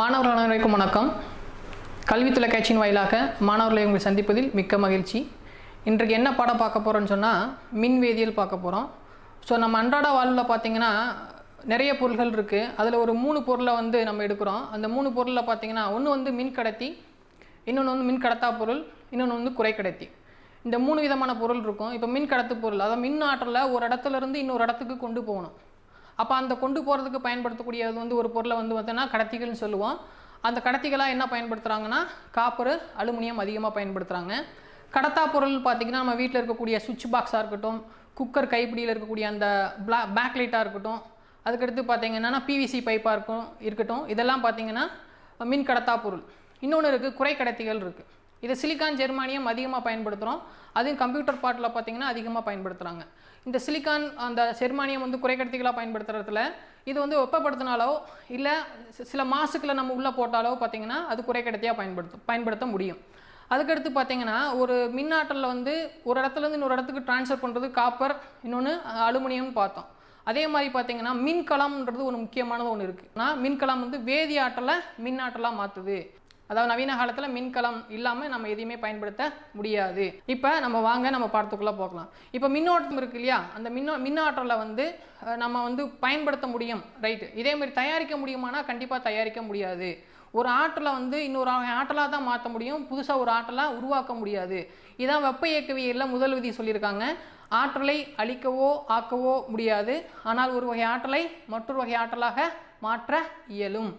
மாணவர் அனைவருக்கும் வணக்கம். கல்வி தொலைக்காட்சியின் வாயிலாக மாணவர்களை உங்களை சந்திப்பதில் மிக்க மகிழ்ச்சி. இன்றைக்கு என்ன பாடம் பார்க்க போகிறோன்னு சொன்னால் மின் வேதியியல் பார்க்க போகிறோம் ஸோ நம்ம அன்றாட வாழ்வில் பார்த்தீங்கன்னா நிறைய பொருள்கள் இருக்குது அதில் ஒரு மூணு பொருளை வந்து நம்ம எடுக்கிறோம். அந்த மூணு பொருளில் பார்த்தீங்கன்னா ஒன்று வந்து மின் கடத்தி இன்னொன்று வந்து மின் கடத்தா பொருள் இன்னொன்று வந்து குறை கடத்தி. இந்த மூணு விதமான பொருள் இருக்கும். இப்போ மின் கடத்து பொருள் அதாவது மின் ஆற்றலை ஒரு இடத்துல இருந்து இன்னொரு இடத்துக்கு கொண்டு போகணும். அப்போ அந்த கொண்டு போகிறதுக்கு பயன்படுத்தக்கூடியது வந்து ஒரு பொருளை வந்து பார்த்தோன்னா கடத்திகள்னு சொல்லுவோம். அந்த கடத்திகளாக என்ன பயன்படுத்துகிறாங்கன்னா காப்பர் அலுமினியம் அதிகமாக பயன்படுத்துகிறாங்க கடத்தா பொருள் பார்த்திங்கன்னா நம்ம வீட்டில் இருக்கக்கூடிய சுவிட்ச் பாக்ஸாக இருக்கட்டும் குக்கர் கைப்பிடியில் இருக்கக்கூடிய அந்த பிளா பேக்லைட்டாக இருக்கட்டும் அதுக்கடுத்து பார்த்தீங்கன்னா பிவிசி பைப்பாக இருக்கும் இருக்கட்டும். இதெல்லாம் பார்த்தீங்கன்னா மின் கடத்தா பொருள். இன்னொன்று இருக்குது குறை கடத்திகள் இருக்குது இது சிலிக்கான் ஜெர்மானியம் அதிகமாக பயன்படுத்துகிறோம் அதுவும் கம்ப்யூட்டர் பார்ட்டில் பார்த்திங்கன்னா அதிகமாக பயன்படுத்துகிறாங்க இந்த சிலிக்கான் அந்த ஜெர்மானியம் வந்து குறைக்கடத்திகளாக பயன்படுத்துறதுல இது வந்து வெப்பப்படுத்தினாலோ இல்லை சில மாசுக்களை நம்ம உள்ளே போட்டாலோ பார்த்தீங்கன்னா அது குறைக்கடத்தியாக பயன்படுத்த பயன்படுத்த முடியும். அதுக்கடுத்து பார்த்தீங்கன்னா ஒரு மின்னாற்றலில் வந்து ஒரு இடத்துலேருந்து இன்னொரு இடத்துக்கு ட்ரான்ஸ்ஃபர் பண்ணுறது காப்பர் இன்னொன்று அலுமினியம்னு பார்த்தோம். அதே மாதிரி பார்த்தீங்கன்னா மின்கலம்ன்றது ஒரு முக்கியமானது ஒன்று இருக்குது ஆனால் மின்கலம் வந்து வேதி ஆற்றலை மின்னாற்றலாக மாற்றுது அதாவது நவீன காலத்தில் மின்கலம் இல்லாமல் நம்ம எதையுமே பயன்படுத்த முடியாது. இப்போ நம்ம வாங்க நம்ம பாடத்துக்குள்ளே போகலாம். இப்போ மின்னோட்டம் இருக்கு இல்லையா? அந்த மின்னோ மின்னாற்றலில் வந்து நம்ம வந்து பயன்படுத்த முடியும். ரைட்டு இதே மாதிரி தயாரிக்க முடியுமானா கண்டிப்பாக தயாரிக்க முடியாது. ஒரு ஆற்றலை வந்து இன்னொரு ஆற்றலாக தான் மாற்ற முடியும். புதுசாக ஒரு ஆற்றலாக உருவாக்க முடியாது. இதான் வெப்ப இயக்கவியலில் முதல் விதி சொல்லியிருக்காங்க. ஆற்றலை அழிக்கவோ ஆக்கவோ முடியாது. ஆனால் ஒரு வகை ஆற்றலை மற்றொரு வகை ஆற்றலாக மாற்ற இயலும்.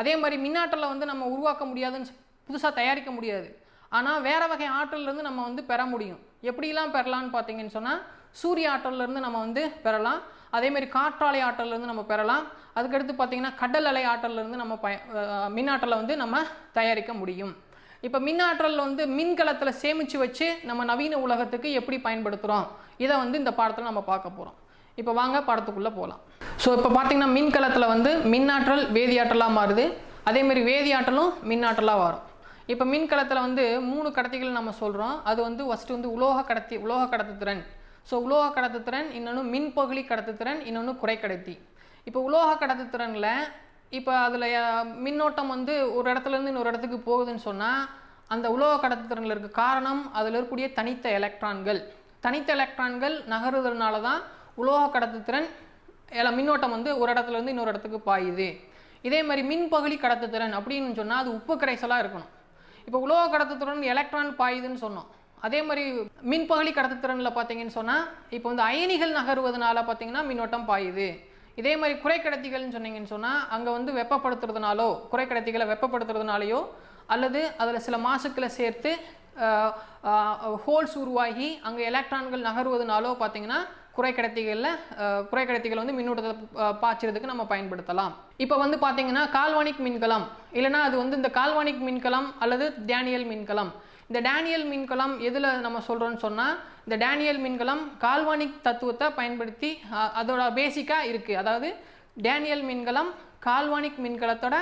அதே மாதிரி மின்னாற்றலை வந்து நம்ம உருவாக்க முடியாதுன்னு புதுசாக தயாரிக்க முடியாது. ஆனால் வேறு வகை ஆற்றல்லேருந்து நம்ம வந்து பெற முடியும். எப்படிலாம் பெறலாம்னு பார்த்தீங்கன்னு சொன்னால் சூரிய ஆற்றல்லேருந்து நம்ம வந்து பெறலாம். அதே மாதிரி காற்றாலை ஆற்றல்லேருந்து நம்ம பெறலாம். அதுக்கடுத்து பார்த்தீங்கன்னா கடல் அலை ஆற்றல்லேருந்து நம்ம பய மின்னாற்றலை வந்து நம்ம தயாரிக்க முடியும். இப்போ மின்னாற்றல் வந்து மின்கலத்தில் சேமித்து வச்சு நம்ம நவீன உலகத்துக்கு எப்படி பயன்படுத்துகிறோம் இதை வந்து இந்த பாடத்தில் நம்ம பார்க்க போகிறோம் இப்போ வாங்க படத்துக்குள்ளே போகலாம் ஸோ இப்போ பார்த்தீங்கன்னா மின்கலத்தில் வந்து மின்னாற்றல் வேதியாற்றலாக மாறுது. அதே மாதிரி வேதியாற்றலும் மின்னாற்றலாக வரும். இப்போ மின்கலத்தில் வந்து மூணு கடத்திகள் நம்ம சொல்கிறோம் அது வந்து ஃபஸ்ட்டு வந்து உலோக கடத்தி உலோக கடத்துத்திறன் ஸோ உலோக கடத்துத்திறன் இன்னொன்று மின்பகுளி கடத்துத்திறன் இன்னொன்று குறைக்கடத்தி இப்போ உலோக கடத்துத்திறனில் இப்போ அதில் மின்னோட்டம் வந்து ஒரு இடத்துலேருந்து இன்னொரு இடத்துக்கு போகுதுன்னு சொன்னால் அந்த உலோக கடத்துத்திறனில் இருக்க காரணம் அதில் இருக்கக்கூடிய தனித்த எலக்ட்ரான்கள். தனித்த எலக்ட்ரான்கள் நகருதனால தான் உலோக கடத்துத்திறன் எல்லாம் மின்னோட்டம் வந்து ஒரு இடத்துலேருந்து இன்னொரு இடத்துக்கு பாயுது. இதே மாதிரி மின்பகுலி கடத்துத்திறன் அப்படின்னு சொன்னால் அது உப்பு கரைசலாக இருக்கணும். இப்போ உலோக கடத்துத்திறன் எலக்ட்ரான் பாயுதுன்னு சொன்னோம். அதே மாதிரி மின்பகுலி கடத்துத்திறனில் பார்த்தீங்கன்னு சொன்னால் இப்போ வந்து அயனிகள் நகருவதனால பார்த்தீங்கன்னா மின்னோட்டம் பாயுது. இதே மாதிரி குறைக்கடத்திகள்னு சொன்னீங்கன்னு சொன்னால் அங்கே வந்து வெப்பப்படுத்துறதுனாலோ குறைக்கடத்திகளை வெப்பப்படுத்துறதுனாலையோ அல்லது அதில் சில மாசுக்களை சேர்த்து ஹோல்ஸ் உருவாகி அங்கே எலக்ட்ரான்கள் நகருவதனாலோ பார்த்தீங்கன்னா குறைக்கடத்திகளில் குறைக்கடத்திகள் வந்து மின்னூட்டத்தை பாய்ச்சிறதுக்கு பாய்ச்சறதுக்கு நம்ம பயன்படுத்தலாம். இப்போ வந்து பார்த்தீங்கன்னா கால்வானிக் மின்கலம். இல்லைன்னா அது வந்து இந்த கால்வானிக் மின்கலம் அல்லது டேனியல் மின்கலம். இந்த டேனியல் மின்கலம் எதில் நம்ம சொல்கிறோன்னு சொன்னால் இந்த டேனியல் மின்கலம் கால்வானிக் தத்துவத்தை பயன்படுத்தி அதோட பேசிக்காக இருக்குது அதாவது டேனியல் மின்கலம் கால்வானிக் மின்கலத்தோட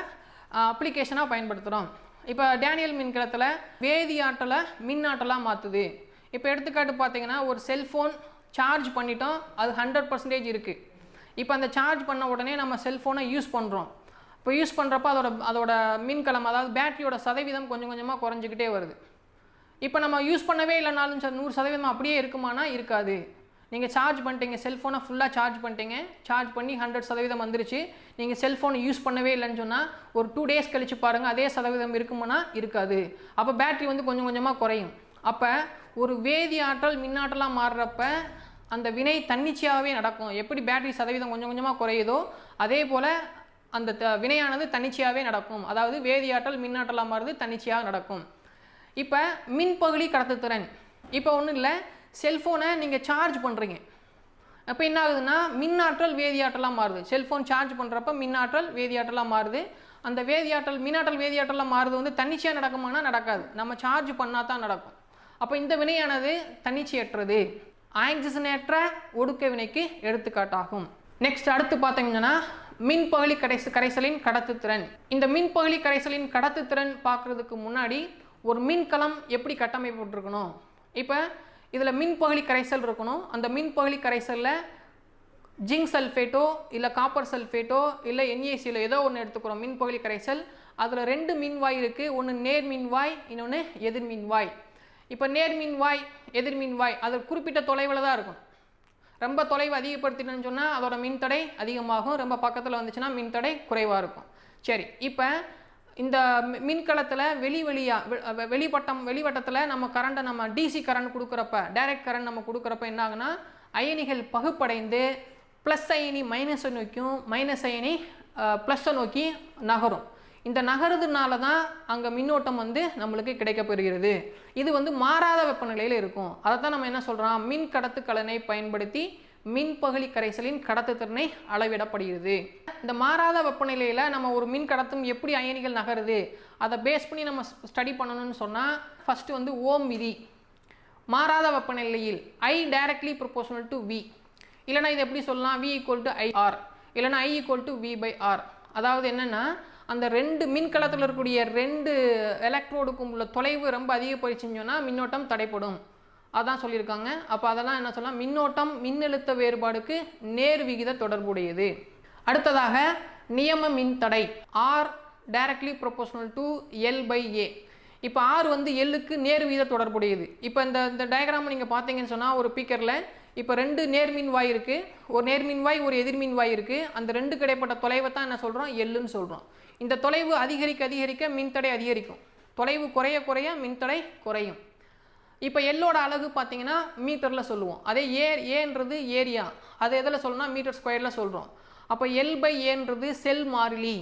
அப்ளிகேஷனாக பயன்படுத்துகிறோம் இப்போ டேனியல் மின்கலத்தில் வேதி ஆற்றலை மின் ஆற்றலாக மாற்றுது இப்போ எடுத்துக்காட்டு பார்த்தீங்கன்னா ஒரு செல்ஃபோன் சார்ஜ் பண்ணிட்டோம் அது ஹண்ட்ரட் பர்சன்டேஜ் இருக்குது இப்போ அந்த சார்ஜ் பண்ண உடனே நம்ம செல்ஃபோனை யூஸ் பண்ணுறோம் இப்போ யூஸ் பண்ணுறப்ப அதோட அதோட மின்கலம் அதாவது பேட்டரியோட சதவீதம் கொஞ்சம் கொஞ்சமாக குறைஞ்சிக்கிட்டே வருது. இப்போ நம்ம யூஸ் பண்ணவே இல்லைனாலும் சார் நூறு சதவீதம் அப்படியே இருக்குமானா இருக்காது. நீங்கள் சார்ஜ் பண்ணிட்டீங்க செல்ஃபோனை ஃபுல்லாக சார்ஜ் பண்ணிட்டீங்க சார்ஜ் பண்ணி ஹண்ட்ரட் சதவீதம் வந்துருச்சு. நீங்கள் செல்ஃபோனை யூஸ் பண்ணவே இல்லைன்னு சொன்னால் ஒரு டூ டேஸ் கழித்து பாருங்கள் அதே சதவீதம் இருக்குமானா இருக்காது. அப்போ பேட்டரி வந்து கொஞ்சம் கொஞ்சமாக குறையும். அப்போ ஒரு வேதி ஆற்றல் மின்னாற்றலாக மாறுறப்ப அந்த வினை தன்னிச்சையாகவே நடக்கும். எப்படி பேட்டரி சதவீதம் கொஞ்சம் கொஞ்சமாக குறையுதோ அதே போல் அந்த த- வினையானது தன்னிச்சையாகவே நடக்கும். அதாவது வேதியாற்றல் மின்னாற்றலாக மாறுது தன்னிச்சையாக நடக்கும். இப்போ மின்பகுளி கடத்துத்திறன் இப்போ ஒன்றும் இல்லை செல்ஃபோனை நீங்கள் சார்ஜ் பண்ணுறீங்க அப்போ என்ன ஆகுதுன்னா மின்னாற்றல் வேதியாற்றலாக மாறுது. செல்ஃபோன் சார்ஜ் பண்ணுறப்ப மின்னாற்றல் வேதியாற்றலாக மாறுது. அந்த வேதியாற்றல் மின்னாற்றல் வேதியாற்றலாக மாறுது வந்து தன்னிச்சையாக நடக்குமானா நடக்காது. நம்ம சார்ஜ் பண்ணால் தான் நடக்கும். அப்போ இந்த வினையானது தன்னிச்சையற்றது. ஆக்சிஜனேற்ற ஒடுக்க வினைக்கு எடுத்துக்காட்டாகும். நெக்ஸ்ட் அடுத்து பார்த்தீங்கன்னா மின்பகுளி கரைச கரைசலின் கடத்துத்திறன். இந்த மின்பகுளி கரைசலின் கடத்துத்திறன் பார்க்குறதுக்கு முன்னாடி ஒரு மின்கலம் எப்படி கட்டமைப்பட்டிருக்கணும் இப்போ இதில் மின்பகுளி கரைசல் இருக்கணும். அந்த மின்பகுளி கரைசலில் ஜிங்க் சல்ஃபேட்டோ இல்லை காப்பர் சல்ஃபேட்டோ இல்லை என்ஏசியில் ஏதோ ஒன்று எடுத்துக்கிறோம் மின்பகுளி கரைசல். அதில் ரெண்டு மின்வாய் இருக்குது ஒன்று நேர் மின்வாய் இன்னொன்று எதிர் மின்வாய் இப்போ நேர்மின் வாய் எதிர்மின் வாய் அது குறிப்பிட்ட தொலைவில் தான் இருக்கும். ரொம்ப தொலைவு அதிகப்படுத்தினு சொன்னால் அதோட மின்தடை அதிகமாகும். ரொம்ப பக்கத்தில் வந்துச்சுன்னா மின்தடை குறைவாக இருக்கும். சரி இப்போ இந்த மின்கலத்தில் வெளி வெளியாக வெளிப்பட்டம் வெளிவட்டத்தில் நம்ம கரண்ட்டை நம்ம டிசி கரண்ட் கொடுக்குறப்ப டைரக்ட் கரண்ட் நம்ம கொடுக்குறப்ப என்ன ஆகுனா அயனிகள் பகுப்படைந்து ப்ளஸ் அயனி மைனஸை நோக்கியும் மைனஸ் அயனி ப்ளஸ்ஸை நோக்கி நகரும். இந்த நகருதுனால தான் அங்கே மின்னோட்டம் வந்து நம்மளுக்கு கிடைக்கப்பெறுகிறது இது வந்து மாறாத வெப்பநிலையில் இருக்கும். அதை தான் நம்ம என்ன சொல்கிறோம் மின் கடத்துக்கலனை பயன்படுத்தி மின் மின்பகுளி கரைசலின் கடத்துத்திறனை அளவிடப்படுகிறது. இந்த மாறாத வெப்பநிலையில் நம்ம ஒரு மின் கடத்தும் எப்படி அயனிகள் நகருது? அதை பேஸ் பண்ணி நம்ம ஸ்டடி பண்ணணும்னு சொன்னால் ஃபஸ்ட்டு வந்து ஓம் விதி. மாறாத வெப்பநிலையில் I directly proportional to V இல்லைனா இது எப்படி சொல்லலாம்? V equal to I R இல்லைனா I equal to V by R அதாவது என்னென்னா அந்த ரெண்டு மின்கலத்தில் இருக்கக்கூடிய ரெண்டு எலக்ட்ரோடுக்கும் உள்ள தொலைவு ரொம்ப அதிகப்படுச்சுன்னு சொன்னால் மின்னோட்டம் தடைப்படும். அதான் சொல்லியிருக்காங்க. அப்போ அதெல்லாம் என்ன சொல்லலாம்? மின்னோட்டம் மின்னழுத்த வேறுபாடுக்கு நேர் விகித தொடர்புடையது. அடுத்ததாக நியம மின்தடை R directly proportional to L by A இப்போ ஆர் வந்து எல்லுக்கு நேர் வீத தொடர்புடையது. இப்போ இந்த இந்த டயக்ராம் நீங்கள் பார்த்தீங்கன்னு சொன்னால் ஒரு பீக்கரில் இப்போ ரெண்டு நேர்மின் வாய் இருக்குது ஒரு நேர்மின் வாய் ஒரு எதிர்மின் வாய் இருக்குது அந்த ரெண்டு கிடைப்பட்ட தொலைவை தான் என்ன சொல்கிறோம் எல்லுன்னு சொல்கிறோம் இந்த தொலைவு அதிகரிக்க அதிகரிக்க மின்தடை அதிகரிக்கும். தொலைவு குறைய குறைய மின்தடை குறையும். இப்போ எல்லோட அழகு பார்த்தீங்கன்னா மீட்டரில் சொல்லுவோம். அதே ஏ ஏன்றது ஏரியா. அது எதில் சொல்லணும்னா மீட்டர் ஸ்கொயரில் சொல்கிறோம் அப்போ எல் பை ஏன்றது செல் மாறிலி.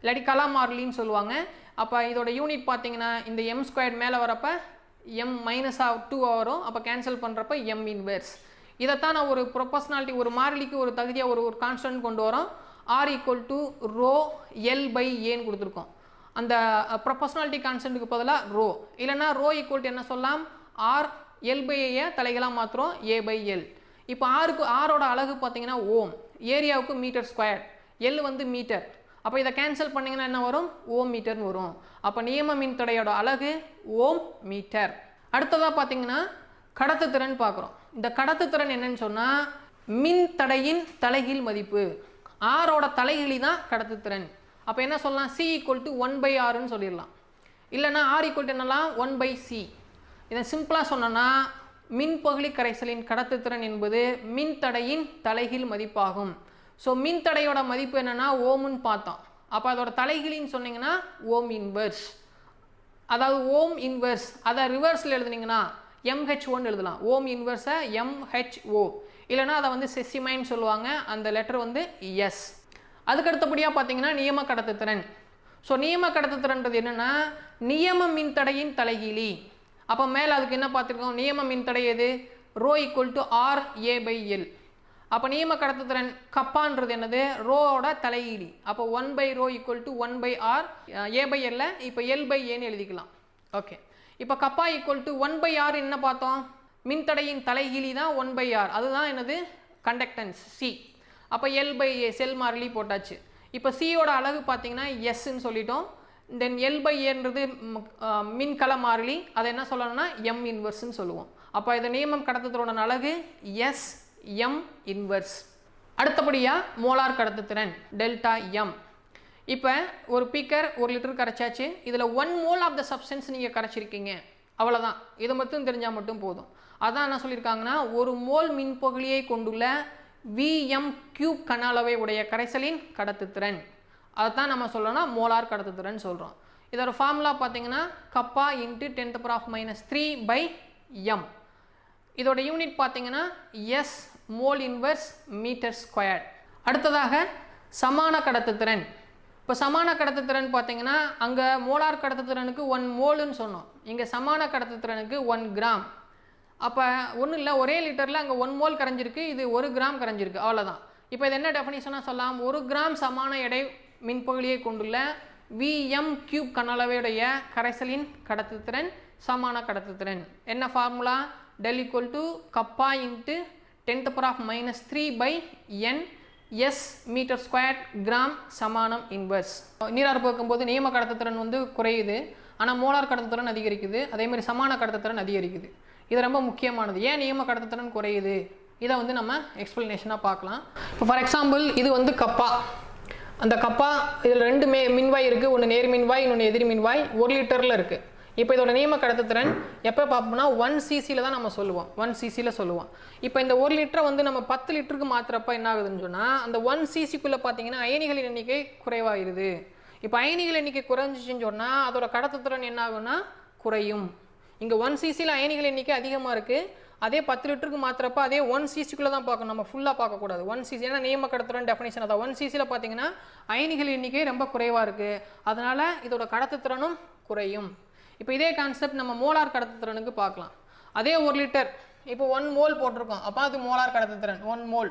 இல்லாட்டி கலா மாறிலின்னு சொல்லுவாங்க. அப்போ இதோட யூனிட் பார்த்தீங்கன்னா இந்த எம் ஸ்கொயர் மேலே வரப்போ எம் மைனஸாக டூ வரும். அப்போ கேன்சல் பண்ணுறப்ப எம் இன்வெர்ஸ் இதைத்தான் நான் ஒரு ப்ரொபோஷனாலிட்டி ஒரு மாறிலிக்கு ஒரு தகுதியாக ஒரு ஒரு கான்ஸ்டன்ட் கொண்டு வரோம். R equal to rho L by ஏன்னு கொடுத்துருக்கோம். அந்த ப்ரொபோஷனாலிட்டி கான்ஸ்டன்ட்டுக்கு பதிலாக ரோ இல்லைன்னா ரோ ஈக்குவல் டு என்ன சொல்லலாம்? ஆர் எல் பை ஏ தலைகளாக மாற்றுறோம் ஏ பை எல் இப்போ ஆருக்கு ஆரோட அழகு பார்த்தீங்கன்னா ஓம். ஏரியாவுக்கு மீட்டர் ஸ்கொயர் எல் வந்து மீட்டர் அப்போ இதை கேன்சல் பண்ணிங்கன்னா என்ன வரும்? ஓம் மீட்டர்னு வரும். அப்போ நியம மின்தடையோட அழகு ஓம் மீட்டர் அடுத்ததாக பார்த்தீங்கன்னா கடத்துத்திறன் பார்க்குறோம் இந்த கடத்துத்திறன் என்னன்னு சொன்னால் மின் தடையின் தலைகீழ் மதிப்பு. ஆரோட தலைகீழி தான் கடத்துத்திறன் அப்போ என்ன சொல்லலாம்? C equal to one by ஆறுன்னு சொல்லிடலாம். இல்லைன்னா ஆர் ஈக்குவல் டு என்னலாம் ஒன் பை சி இதை சிம்பிளாக சொன்னோன்னா மின்பகுளி கரைசலின் கடத்துத்திறன் என்பது மின்தடையின் தலைகீழ் மதிப்பாகும். ஸோ மின்தடையோட மதிப்பு என்னென்னா ஓம்னு பார்த்தோம் அப்போ அதோட தலைகீழின்னு சொன்னீங்கன்னா ஓம் இன்வெர்ஸ் அதாவது ஓம் இன்வெர்ஸ் அதை ரிவர்ஸில் எழுதுனீங்கன்னா எம்ஹெச் ஓன்னு எழுதலாம். ஓம் இன்வெர்ஸை எம்ஹெச்ஓ இல்லைன்னா அதை வந்து செசிமைன்னு சொல்லுவாங்க. அந்த லெட்டர் வந்து எஸ் அதுக்கு அடுத்தபடியாக பார்த்தீங்கன்னா நியம கடத்துத்திறன் ஸோ நியம கடத்துத்திறன்றது என்னென்னா நியம மின்தடையின் தலைகீழி. அப்போ மேலே அதுக்கு என்ன பார்த்துருக்கோம்? நியம மின்தடை எது? Rho equal to R A by L அப்போ நியம கடத்துத்திறன் கப்பான்றது என்னது? ரோவோட தலையீடி. அப்போ one by rho equal to one by R A by எல்ல இப்போ எல் பை ஏன்னு எழுதிக்கலாம். ஓகே இப்போ kappa equal to one by R என்ன பார்த்தோம்? மின்தடையின் தலைகீழி தான் ஒன் பை ஆர் அதுதான் என்னது? கண்டக்டன்ஸ் சி அப்போ எல் பை ஏ செல் மாறிலி போட்டாச்சு. இப்போ சியோட அழகு பார்த்தீங்கன்னா எஸ்ன்னு சொல்லிட்டோம். தென் எல் பை ஏன்றது மின்கல மாறிலி. அதை என்ன சொல்லணும்னா எம் இன்வர்ஸ்ன்னு சொல்லுவோம். அப்போ இதை நியமம் கடத்துத்திறோட அழகு எஸ் எம் இன்வெர்ஸ் அடுத்தபடியாக மோலார் கடத்துத்திறன் டெல்டா எம் இப்போ ஒரு பீக்கர் ஒரு லிட்டர் கரைச்சாச்சு. இதில் one mole of the substance நீங்கள் கரைச்சிருக்கீங்க. அவ்வளோதான் இதை மட்டும் தெரிஞ்சால் மட்டும் போதும். அதான் என்ன சொல்லியிருக்காங்கன்னா ஒரு மோல் மின்பகுலியை கொண்டுள்ள விஎம் கியூப் கன அளவை உடைய கரைசலின் கடத்துத்திறன். அதைத்தான் நம்ம சொல்லணும்னா மோலார் கடத்துத்திறன் சொல்கிறோம் இதோட ஃபார்முலா பார்த்தீங்கன்னா kappa into tenth power of minus three by M இதோட யூனிட் பார்த்தீங்கன்னா S mole inverse metre square அடுத்ததாக சமான கடத்துத்திறன் இப்போ சமான கடத்துத்திறன் பார்த்தீங்கன்னா அங்கே மோலார் கடத்துத்திறனுக்கு ஒன் மோலுன்னு சொன்னோம். இங்கே சமான கடத்துத்திறனுக்கு ஒன் கிராம் அப்போ ஒன்றும் இல்லை ஒரே லிட்டரில் அங்கே ஒன் மோல் கரைஞ்சிருக்கு இது ஒரு கிராம் கரைஞ்சிருக்கு அவ்வளோதான் இப்போ இது என்ன டெஃபனிஷனாக சொல்லலாம்? ஒரு கிராம் சமான எடை மின்பகுளியை கொண்டுள்ள விஎம் கியூப் கனளவையுடைய கரைசலின் கடத்துத்திறன் சமான கடத்துத்திறன் என்ன formula del equal to kappa into tenth power of minus three by N S metre square gram சமானம் இன்வெர்ஸ் நீராற்பு போக்கும்போது நியம கடத்துத்திறன் வந்து குறையுது. ஆனால் மோலார் கடத்துத்திறன் அதிகரிக்குது. அதேமாதிரி சமான கடத்துத்திறன் அதிகரிக்குது. இது ரொம்ப முக்கியமானது. ஏன் நியம கடத்துத்திறன் குறையுது? இதை வந்து நம்ம எக்ஸ்பிளனேஷனாக பார்க்கலாம். இப்போ ஃபார் எக்ஸாம்பிள் இது வந்து கப்பா. அந்த கப்பா இதில் ரெண்டு மே மின்வாய் இருக்குது ஒன்று நேர் மின்வாய் இன்னொன்று எதிர் மின்வாய் ஒரு லிட்டரில் இருக்குது இப்போ இதோட நியம கடத்துத்திறன் எப்போ பார்ப்போம்னா ஒன் சிசியில் தான் நம்ம சொல்லுவோம். ஒன் சிசியில் சொல்லுவோம். இப்போ இந்த ஒரு லிட்டரை வந்து நம்ம பத்து லிட்டருக்கு மாத்திரப்ப என்ன ஆகுதுன்னு சொன்னால் அந்த ஒன் சிசிக்குள்ளே பார்த்தீங்கன்னா அயனிகளின் எண்ணிக்கை குறைவாயிருது. இப்போ அயனிகள் எண்ணிக்கை குறைஞ்சிச்சின்னு சொன்னால் அதோட கடத்துத்திறன் என்ன ஆகும்னா குறையும். இங்கே ஒன் சிசியில் அயனிகள் எண்ணிக்கை அதிகமாக இருக்குது அதே பத்து லிட்டருக்கு மாத்திரப்ப அதே ஒன் சிசிக்குள்ளே தான் பார்க்கணும். நம்ம ஃபுல்லாக பார்க்கக்கூடாது. ஒன் சிசி ஏன்னா நியம கடத்துறோம் டெஃபினேஷன் அதான். ஒன் சிசியில் பார்த்தீங்கன்னா அயனிகள் எண்ணிக்கை ரொம்ப குறைவாக இருக்குது அதனால் இதோட கடத்துத்திறனும் குறையும். இப்போ இதே கான்செப்ட் நம்ம மோலார் கடத்துத்திறனுக்கு பார்க்கலாம். அதே ஒரு லிட்டர் இப்போ ஒன் மோல் போட்டிருக்கோம். அப்போ அது மோலார் கடத்துத்திறன். ஒன் மோல்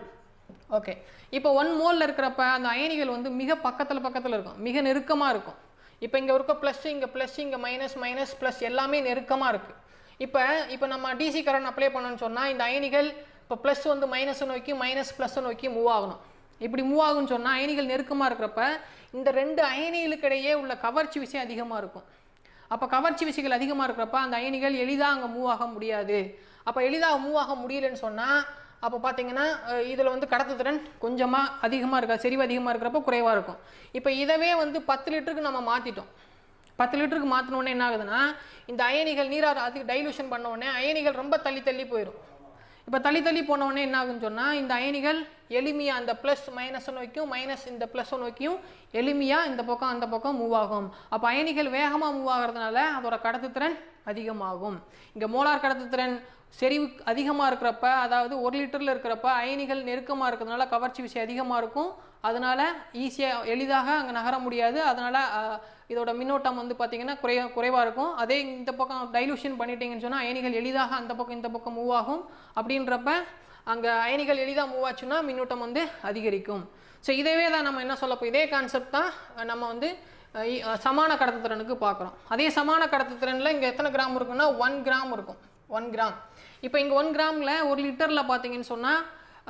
ஓகே இப்போ ஒன் மோலில் இருக்கிறப்ப அந்த அயனிகள் வந்து மிக பக்கத்தில் பக்கத்தில் இருக்கும். மிக நெருக்கமாக இருக்கும். இப்போ இங்கே இருக்க ப்ளஸ் இங்கே ப்ளஸ் இங்கே மைனஸ் மைனஸ் ப்ளஸ் எல்லாமே நெருக்கமாக இருக்குது இப்போ இப்போ நம்ம டிசி கரண்ட் அப்ளை பண்ணோன்னு சொன்னால் இந்த அயனிகள் இப்போ ப்ளஸ் வந்து மைனஸை நோக்கி மைனஸ் ப்ளஸ்ஸை நோக்கி மூவ் ஆகணும். இப்படி மூவ் ஆகும்னு சொன்னால் அயனிகள் நெருக்கமாக இருக்கிறப்ப இந்த ரெண்டு அயனிகளுக்கிடையே உள்ள கவர்ச்சி விஷயம் அதிகமாக இருக்கும். அப்போ கவர்ச்சி விசைகள் அதிகமாக இருக்கிறப்ப அந்த அயனிகள் எளிதாக அங்கே மூவ் ஆக முடியாது. அப்போ எளிதாக மூவ் ஆக முடியலன்னு சொன்னால் அப்போ பார்த்தீங்கன்னா இதில் வந்து கடத்துத்திறன் கொஞ்சமாக அதிகமாக இருக்கா செறிவு அதிகமாக இருக்கிறப்ப குறைவாக இருக்கும். இப்போ இதவே வந்து பத்து லிட்டருக்கு நம்ம மாற்றிட்டோம் பத்து லிட்டருக்கு மாற்றினோடனே என்ன ஆகுதுன்னா இந்த அயனிகள் நீரார் அதுக்கு டைலூஷன் பண்ண உடனே அயனிகள் ரொம்ப தள்ளி தள்ளி போயிடும் இப்போ தள்ளி தள்ளி போன என்ன ஆகுன்னு சொன்னால் இந்த அயனிகள் எளிமையாக அந்த ப்ளஸ் மைனஸை நோக்கியும் மைனஸ் இந்த ப்ளஸ்ஸை நோக்கியும் எளிமையாக இந்த பக்கம் அந்த பக்கம் மூவ் ஆகும். அப்போ அயனிகள் வேகமாக மூவ் ஆகிறதுனால அதோட கடத்துத்திறன் அதிகமாகும். இங்கே மோலார் கடத்துத்திறன் செறிவு அதிகமாக இருக்கிறப்ப அதாவது ஒரு லிட்டரில் இருக்கிறப்ப அயனிகள் நெருக்கமாக இருக்கிறதுனால கவர்ச்சி விசை அதிகமாக இருக்கும். அதனால் ஈஸியாக எளிதாக அங்கே நகர முடியாது. அதனால் இதோட மின்னோட்டம் வந்து பார்த்தீங்கன்னா குறை குறைவாக இருக்கும். அதே இந்த பக்கம் டைலூஷன் பண்ணிட்டீங்கன்னு சொன்னால் அயனிகள் எளிதாக அந்த பக்கம் இந்த பக்கம் மூவ் ஆகும். அப்படின்றப்ப அங்கே அயனிகள் எளிதாக மூவ் ஆச்சுன்னா மின்னோட்டம் வந்து அதிகரிக்கும். ஸோ இதவே தான் நம்ம என்ன சொல்லப்போ இதே கான்செப்ட் தான் நம்ம வந்து சமான கடத்துத்திறனுக்கு பார்க்குறோம் அதே சமான கடத்துத்திறனில் இங்கே எத்தனை கிராம் இருக்குன்னா ஒன் கிராம் இருக்கும். ஒன் கிராம் இப்போ இங்கே ஒன் கிராமில் ஒரு லிட்டரில் பார்த்தீங்கன்னு சொன்னால்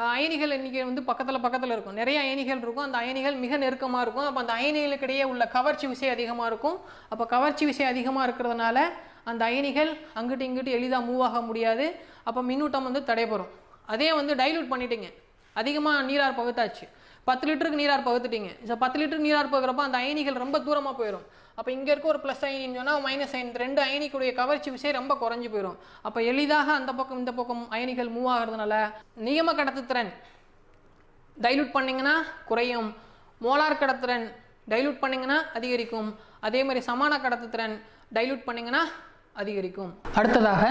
அயனிகள் எண்ணிக்கை வந்து பக்கத்தில் பக்கத்தில் இருக்கும். நிறைய அயனிகள் இருக்கும். அந்த அயனிகள் மிக நெருக்கமாக இருக்கும். அப்போ அந்த அயனிகளுக்கு இடையே உள்ள கவர்ச்சி விசை அதிகமாக இருக்கும். அப்போ கவர்ச்சி விசை அதிகமாக இருக்கிறதுனால அந்த அயனிகள் அங்கிட்டு இங்கிட்டு எளிதாக மூவ் ஆக முடியாது. அப்போ மின்னூட்டம் வந்து தடைபெறும். அதே வந்து டைலூட் பண்ணிட்டீங்க. அதிகமாக நீரார் பகுத்தாச்சு. பத்து லிட்டருக்கு நீரார் பகுத்துட்டீங்க. ஸோ பத்து லிட்டர் நீராக பகுறப்ப அந்த அயனிகள் ரொம்ப தூரமாக போயிடும் அப்போ இங்கே இருக்க ஒரு ப்ளஸ் அயனின்னு சொன்னால் மைனஸ் அயன் ரெண்டு அயனிக்குடைய கவர்ச்சி விசை ரொம்ப குறைஞ்சி போயிடும் அப்போ எளிதாக அந்த பக்கம் இந்த பக்கம் அயனிகள் மூவ் ஆகிறதுனால நியம கடத்துத்திறன் டைலூட் பண்ணிங்கன்னா குறையும். மோலார் கடத்துத்திறன் டைலூட் பண்ணிங்கன்னா அதிகரிக்கும். அதே மாதிரி சமான கடத்துத்திறன் டைலூட் பண்ணிங்கன்னா அதிகரிக்கும். அடுத்ததாக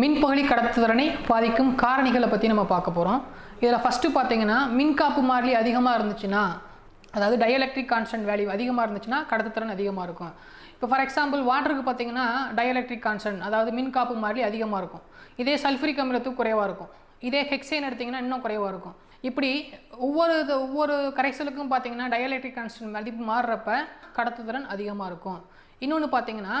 மின்பகுதி கடத்துத்திறனை பாதிக்கும் காரணிகளை பற்றி நம்ம பார்க்க போகிறோம் இதில் ஃபஸ்ட்டு பார்த்தீங்கன்னா மின்காப்பு மாறிலி அதிகமாக இருந்துச்சுன்னா அதாவது டயலக்ட்ரிக் கான்ஸ்டன்ட் வேல்யூ அதிகமாக இருந்துச்சுன்னா கடத்துத்திறன் அதிகமாக இருக்கும். இப்போ ஃபார் எக்ஸாம்பிள் வாட்டருக்கு பார்த்தீங்கன்னா டயலெக்ட்ரிக் கான்ஸ்டன்ட் அதாவது மின்காப்பு மாறிலி அதிகமாக இருக்கும். இதே சல்ஃபரிக் அமிலத்துக்கு குறைவாக இருக்கும். இதே ஹெக்ஸைன் எடுத்திங்கன்னா இன்னும் குறைவாக இருக்கும். இப்படி ஒவ்வொரு இது ஒவ்வொரு கரைசலுக்கும் பார்த்தீங்கன்னா டயலக்ட்ரிக் கான்ஸ்டன்ட் மதிப்பு மாறுறப்ப கடத்துத்திறன் அதிகமாக இருக்கும். இன்னொன்று பார்த்தீங்கன்னா